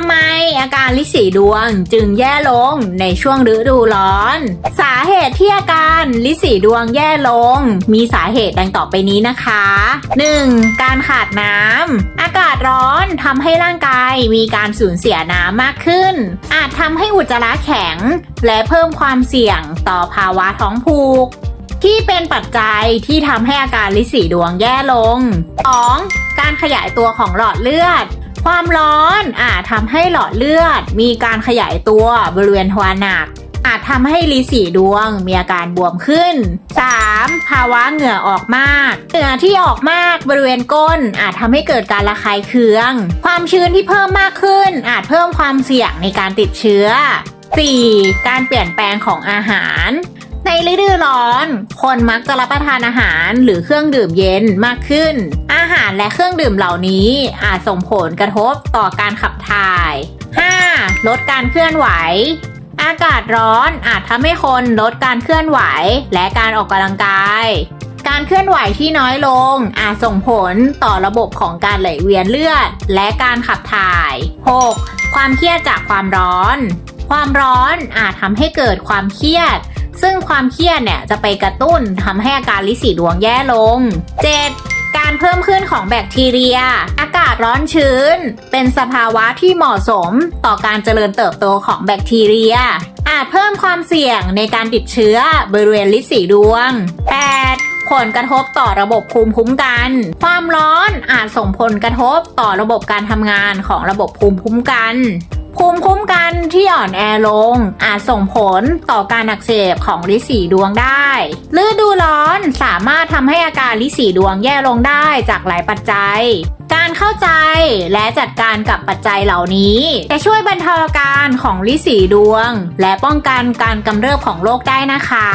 ำไมอาการลิสีดวงจึงแย่ลงในช่วงฤดูร้อน สาเหตุที่อาการลิสีดวงแย่ลง มีสาเหตุดังต่อไปนี้นะคะ 1. การขาดน้ำอากาศร้อนทำให้ร่างกายมีการสูญเสียน้ำมากขึ้น อาจทำให้อุจจาระแข็ง และเพิ่มความเสี่ยงต่อภาวะท้องผูกที่เป็นปัจจัยที่ทำให้อาการลิสีดวงแย่ลง 2. การขยายตัวของหลอดเลือด ความร้อนอาจทำให้หลอดเลือด มีการขยายตัวบริเวณทวารหนัก อาจทำให้ลิสีดวงมีอาการบวมขึ้น 3. ภาวะเหงื่อออกมาก เหงื่อที่ออกมากบริเวณก้น อาจทำให้เกิดการระคายเคือง ความชื้นที่เพิ่มมากขึ้น อาจเพิ่มความเสี่ยงในการติดเชื้อ 4. การเปลี่ยนแปลงของอาหาร ในฤดูร้อน คนมักจะรับประทานอาหารหรือเครื่องดื่มเย็นมากขึ้น อาหารและเครื่องดื่มเหล่านี้อาจส่งผลกระทบต่อการขับถ่าย 5. ลดการเคลื่อนไหว อากาศร้อนอาจทำให้คนลดการเคลื่อนไหวและการออกกำลังกาย การเคลื่อนไหวที่น้อยลง อาจส่งผลต่อระบบของการไหลเวียนเลือด และการขับถ่าย 6. ความเครียดจากความร้อน ความร้อนอาจทำให้เกิดความเครียด ซึ่งความเครียดเนี่ยจะไปกระตุ้นทำให้อาการลิสีดวงแย่ลง 7. การเพิ่มขึ้นของแบคทีเรีย อากาศร้อนชื้น เป็นสภาวะที่เหมาะสมต่อการเจริญเติบโตของแบคทีเรีย อาจเพิ่มความเสี่ยงในการติดเชื้อบริเวณลิสีดวง 8. ผลกระทบต่อระบบภูมิคุ้มกัน ความร้อนอาจส่งผลกระทบต่อระบบการทำงานของระบบภูมิคุ้มกัน ภูมิคุ้มกันที่อ่อนแอลง อาจส่งผลต่อการอักเสบของลิสีดวงได้ฤดูร้อนสามารถทำให้อาการลิสีดวงแย่ลงได้จากหลายปัจจัย การเข้าใจและจัดการกับปัจจัยเหล่านี้ จะช่วยบรรเทาอาการของลิสีดวง และป้องกันการกำเริบของโรคได้นะคะ